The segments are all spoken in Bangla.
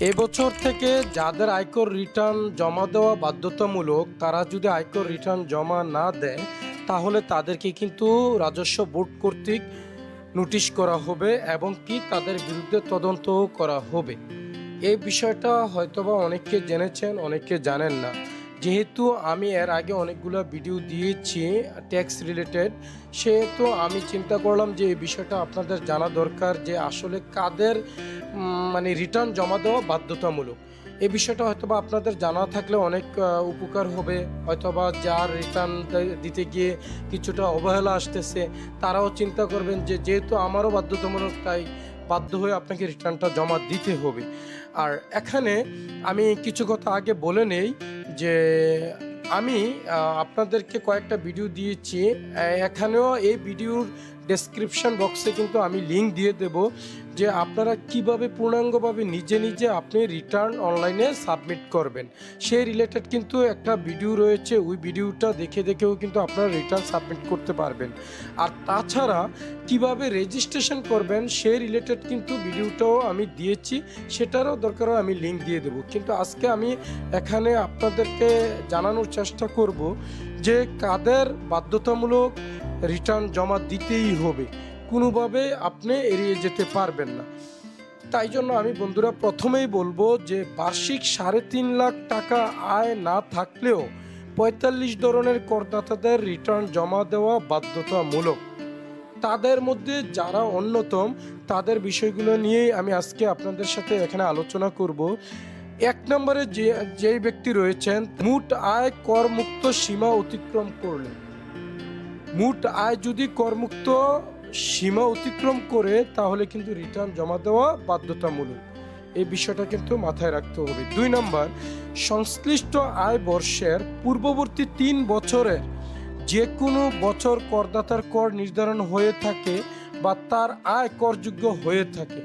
এবছর থেকে যাদের আয়কর রিটার্ন জমা দেওয়া বাধ্যতামূলক, তারা যদি আয়কর রিটার্ন জমা না দেয়, তাহলে তাদেরকে কিন্তু রাজস্ব বোর্ড কর্তৃক নোটিশ করা হবে এবং কি তাদের বিরুদ্ধে তদন্ত করা হবে। এই বিষয়টা হয়তোবা অনেকে জেনেছেন অনেকে জানেন না। যেহেতু আমি এর আগে অনেকগুলো ভিডিও দিয়েছি ট্যাক্স রিলেটেড সেহেতু আমি চিন্তা করলাম যে এই বিষয়টা আপনাদের জানা দরকার যে আসলে কাদের মানে রিটার্ন জমা দেওয়া বাধ্যতামূলক। এই বিষয়টা হয়তোবা আপনাদের জানা থাকলে অনেক উপকার হবে। হয়তোবা যার রিটার্ন দিতে গিয়ে কিছুটা অবহেলা আসতেছে, তারাও চিন্তা করবেন যে যেহেতু আমারও বাধ্যতামূলক, তাই বাধ্য হয়ে আপনাকে রিটার্নটা জমা দিতে হবে। আর এখানে আমি কিছু কথা আগে বলে নেই যে আমি আপনাদেরকে কয়েকটা ভিডিও দিয়েছি। এখানেও এই ভিডিওর ডেসক্রিপশন বক্সে কিন্তু আমি লিঙ্ক দিয়ে দেব। যে আপনারা কীভাবে পূর্ণাঙ্গভাবে নিজে নিজে আপনি রিটার্ন অনলাইনে সাবমিট করবেন। সেই রিলেটেড কিন্তু একটা ভিডিও রয়েছে, ওই ভিডিওটা দেখে দেখেও কিন্তু আপনারা রিটার্ন সাবমিট করতে পারবেন। আর তাছাড়া কীভাবে রেজিস্ট্রেশন করবেন, সেই রিলেটেড কিন্তু ভিডিওটাও আমি দিয়েছি, সেটারও দরকারও আমি লিঙ্ক দিয়ে দেবো। কিন্তু আজকে আমি এখানে আপনাদেরকে জানানোর চেষ্টা করব যে কাদের বাধ্যতামূলক রিটার্ন জমা দিতেই হবে। কোনোভাবে আপনি এড়িয়ে যেতে পারবেন না। তাই জন্য আমি বন্ধুরা প্রথমেই বলব যে বার্ষিক সাড়ে তিন লাখ টাকা আয় না থাকলেও পঁয়তাল্লিশ ধরনের করদাতাদের রিটার্ন জমা দেওয়া বাধ্যতামূলক। তাদের মধ্যে যারা অন্যতম, তাদের বিষয়গুলো নিয়েই আমি আজকে আপনাদের সাথে এখানে আলোচনা করব। এক নম্বরে যে, যেই ব্যক্তি রয়েছেন, মোট আয় করমুক্ত সীমা অতিক্রম করলে। মোট আয় যদি করমুক্ত সীমা অতিক্রম করে তাহলে কিন্তু রিটার্ন জমা দেওয়া বাধ্যতামূলক। এই বিষয়টা কিন্তু মাথায় রাখতে হবে। দুই নম্বর, সংশ্লিষ্ট আয় বর্ষের পূর্ববর্তী তিন বছরের যে কোনো বছর করদাতার কর নির্ধারণ হয়ে থাকে বা তার আয় করযোগ্য হয়ে থাকে।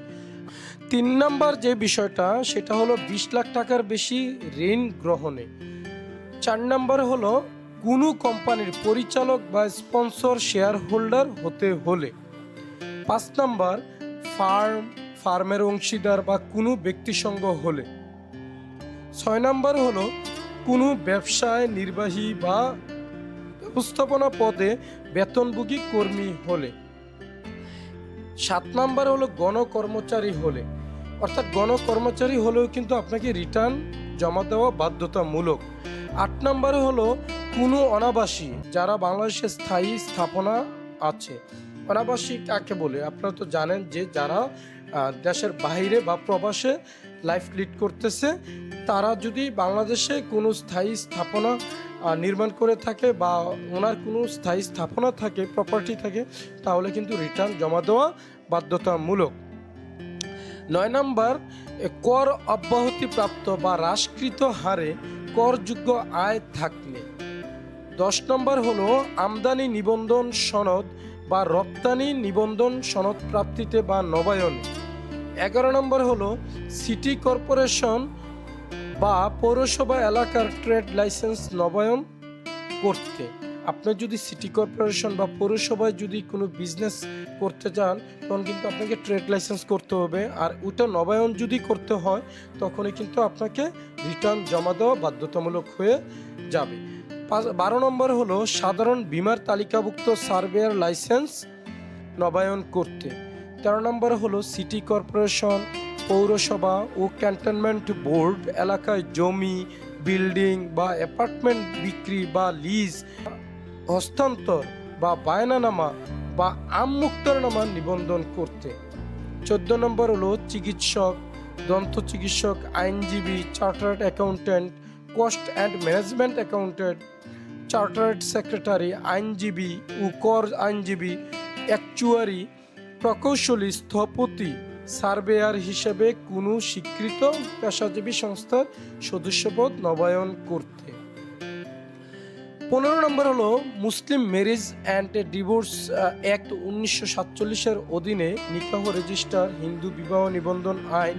তিন নম্বর যে বিষয়টা, সেটা হলো বিশ লাখ টাকার বেশি ঋণ গ্রহণে। চার নম্বর হলো কোনো কোম্পানির পরিচালক বা স্পন্সর শেয়ার হোল্ডার হতে হলে। পাঁচ নাম্বার, ফার্ম, ফার্মের অংশীদার বা কোনো ব্যক্তিসংঘ হলে। ছয় নাম্বার হলো, কোনো ব্যবসায় নির্বাহী বা ব্যবস্থাপনা পদে বেতনভোগী কর্মী হলে। সাত নাম্বার হলো, গণকর্মচারী হলে। অর্থাৎ গণকর্মচারী হলেও কিন্তু আপনাকে রিটার্ন জমা দেওয়া বাধ্যতামূলক। আট নাম্বার হলো কোনো অনাবাসী, যারা বাংলাদেশে স্থায়ী স্থাপনা আছে। অনাবাসী কাকে বলে? আপনারা তো জানেন যে যারা দেশের বাইরে বা প্রবাসে লাইফ লিড করতেছে, তারা যদি বাংলাদেশে কোনো স্থায়ী স্থাপনা নির্মাণ করে থাকে বা ওনার কোনো স্থায়ী স্থাপনা থাকে প্রপার্টি থাকে, তাহলে কিন্তু রিটার্ন জমা দেওয়া বাধ্যতামূলক। নয় নম্বর কর অব্যাহতিপ্রাপ্ত বা হ্রাসকৃত হারে করযোগ্য আয় থাকলে। দশ নম্বর হলো আমদানি নিবন্ধন সনদ বা রপ্তানি নিবন্ধন সনদ প্রাপ্তিতে বা নবায়নে। এগারো নম্বর হলো সিটি কর্পোরেশন বা পৌরসভা এলাকার ট্রেড লাইসেন্স নবায়ন করতে। আপনি যদি সিটি কর্পোরেশন বা পৌরসভায় যদি কোনো বিজনেস করতে চান, তখন কিন্তু আপনাকে ট্রেড লাইসেন্স করতে হবে। আর ওটা নবায়ন যদি করতে হয়, তখনই কিন্তু আপনাকে রিটার্ন জমা দেওয়া বাধ্যতামূলক হয়ে যাবে। বারো নম্বর হলো সাধারণ বিমার তালিকাভুক্ত সার্ভেয়ার লাইসেন্স নবায়ন করতে। তেরো নম্বর হলো সিটি কর্পোরেশন, পৌরসভা ও ক্যান্টনমেন্ট বোর্ড, এলাকায় জমি, বিল্ডিং বা অ্যাপার্টমেন্ট বিক্রি বা লিজ, হস্তান্তর বা বায়নানামা বা আমমুক্তরনামা নিবন্ধন করতে। চোদ্দ নম্বর হলো চিকিৎসক, দন্ত চিকিৎসক, আইনজীবী, chartered accountant, cost and management accountant chartered secretary আইনজীবী ও কর আইনজীবী অ্যাকচুয়ারি প্রকৌশলী, স্থপতি সার্ভেয়ার হিসেবে কোনো স্বীকৃত পেশাজীবী সংস্থার সদস্যপদ নবায়ন করতে। পনেরো নম্বর হলো Muslim marriage and divorce act উনিশশো সাতচল্লিশের অধীনে নিকাহ রেজিস্টার হিন্দু বিবাহ নিবন্ধন আইন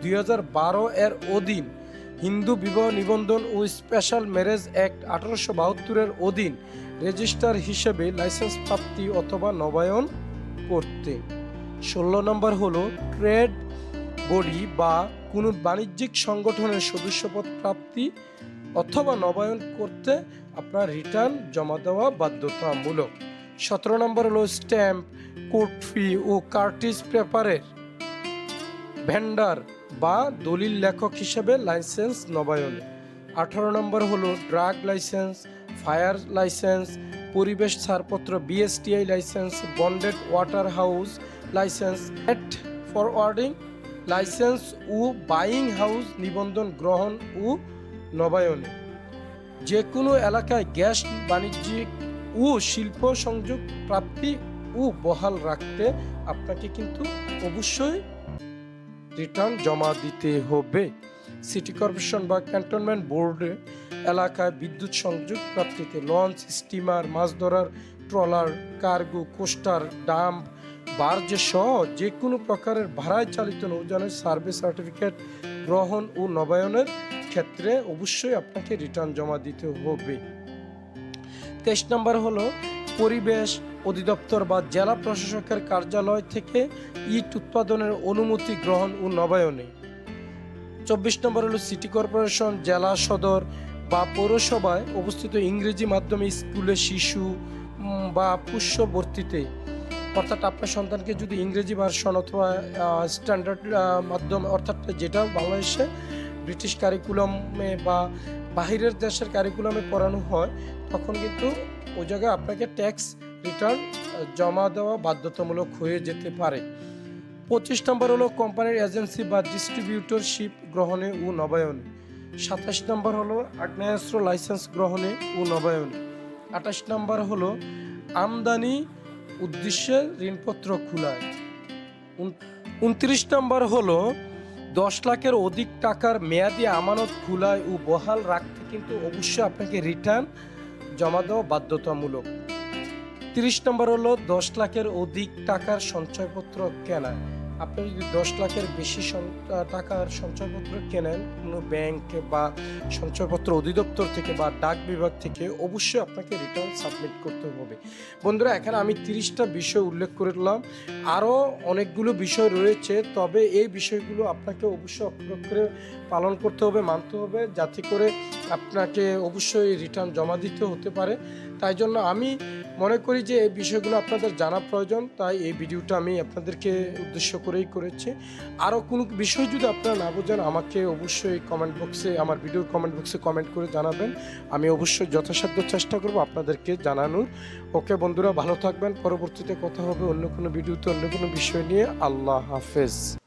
দুই হাজার বারো এর অধীন হিন্দু বিবাহ নিবন্ধন ও স্পেশাল ম্যারেজ অ্যাক্ট আঠারোশো বাহাত্তরের অধীন রেজিস্টার হিসেবে লাইসেন্স প্রাপ্তি অথবা নবায়ন করতে। ষোলো নম্বর হলো ট্রেড বডি বা কোনো বাণিজ্যিক সংগঠনের সদস্যপদ প্রাপ্তি অথবা নবায়ন করতে আপনার রিটার্ন জমা দেওয়া বাধ্যতামূলক। সতেরো নম্বর হলো স্ট্যাম্প, কোর্ট ফি ও কার্টিজ পেপারের ভেন্ডার। বা দলিল লেখক হিসেবে লাইসেন্স নবায়নে। আঠারো নম্বর হলো ড্রাগ লাইসেন্স, ফায়ার লাইসেন্স, পরিবেশ ছাড়পত্র, BSTI licence, bonded warehouse licence, net forwarding licence ও বাইং হাউস নিবন্ধন গ্রহণ ও নবায়নে। যে কোনো এলাকায় গ্যাস, বাণিজ্যিক ও শিল্প সংযোগ প্রাপ্তি ও বহাল রাখতে আপনাকে কিন্তু অবশ্যই রিটার্ন জমা দিতে হবে। সিটি কর্পোরেশন বা ক্যান্টনমেন্ট বোর্ডে এলাকায় বিদ্যুৎ সংযোগ প্রাপ্তিতে লঞ্চ, স্টিমার, মাছ ধরার trawler, cargo, coaster, dump barge সহ যে কোনো প্রকারের ভাড়ায় চালিত নৌযানের সার্ভে সার্টিফিকেট গ্রহণ ও নবায়নের ক্ষেত্রে অবশ্যই আপনাকে রিটার্ন জমা দিতে হবে। তেইশ নম্বর হলো পরিবেশ অধিদপ্তর বা জেলা প্রশাসকের কার্যালয় থেকে ইট উৎপাদনের অনুমতি গ্রহণ ও নবায়নে। চব্বিশ নম্বর হলো সিটি কর্পোরেশন, জেলা সদর বা পৌরসভায় অবস্থিত ইংরেজি মাধ্যমে স্কুলে শিশু বা পুষ্যবর্তীতে অর্থাৎ আপনার সন্তানকে যদি ইংরেজি ভার্সন অথবা স্ট্যান্ডার্ড মাধ্যম, অর্থাৎ যেটা বাংলাদেশে ব্রিটিশ কারিকুলামে বা বাহিরের দেশের কারিকুলামে পড়ানো হয়, তখন কিন্তু ওই জায়গায় আপনাকে ট্যাক্স রিটার্ন জমা দেওয়া বাধ্যতামূলক হয়ে যেতে পারে। পঁচিশ নম্বর হলো কোম্পানির এজেন্সি বা ডিস্ট্রিবিউটরশিপ গ্রহণে ও নবায়নে। সাতাশ নম্বর হলো আগ্নেয়াস্ত্র লাইসেন্স গ্রহণে ও নবায়নে। আঠাশ নম্বর হলো আমদানি উদ্দেশ্যে ঋণপত্র খোলায়। উনত্রিশ নম্বর হলো দশ লাখের অধিক টাকার মেয়াদি আমানত খোলায় ও বহাল রাখতে কিন্তু অবশ্যই আপনাকে রিটার্ন জমা দেওয়া বাধ্যতামূলক। তিরিশ নম্বর হলো দশ লাখের অধিক টাকার সঞ্চয়পত্র কেনা। আপনি যদি দশ লাখের বেশি টাকার সঞ্চয়পত্র কেনেন, কোনো ব্যাংক বা সঞ্চয়পত্র অধিদপ্তর থেকে বা ডাক বিভাগ থেকে, অবশ্যই আপনাকে রিটার্ন সাবমিট করতে হবে। বন্ধুরা, এখানে আমি তিরিশটা বিষয় উল্লেখ করলাম আরও অনেকগুলো বিষয় রয়েছে, তবে এই বিষয়গুলো আপনাকে অবশ্যই অক্ষর পালন করতে হবে, মানতে হবে, যাতে করে আপনাকে অবশ্যই রিটার্ন জমা দিতে হতে পারে। তাই জন্য আমি মনে করি যে এই বিষয়গুলো আপনাদের জানা প্রয়োজন, তাই এই ভিডিওটা আমি আপনাদেরকে উদ্দেশ্য করেই করেছি। আরও কোনো বিষয় যদি আপনারা না বোঝেন, আমাকে অবশ্যই কমেন্ট বক্সে আমার ভিডিওর কমেন্ট বক্সে কমেন্ট করে জানাবেন। আমি অবশ্যই যথাসাধ্য চেষ্টা করব আপনাদেরকে জানানোর। ওকে বন্ধুরা, ভালো থাকবেন। পরবর্তীতে কথা হবে অন্য কোনো ভিডিওতে, অন্য কোনো বিষয় নিয়ে। আল্লাহ হাফেজ।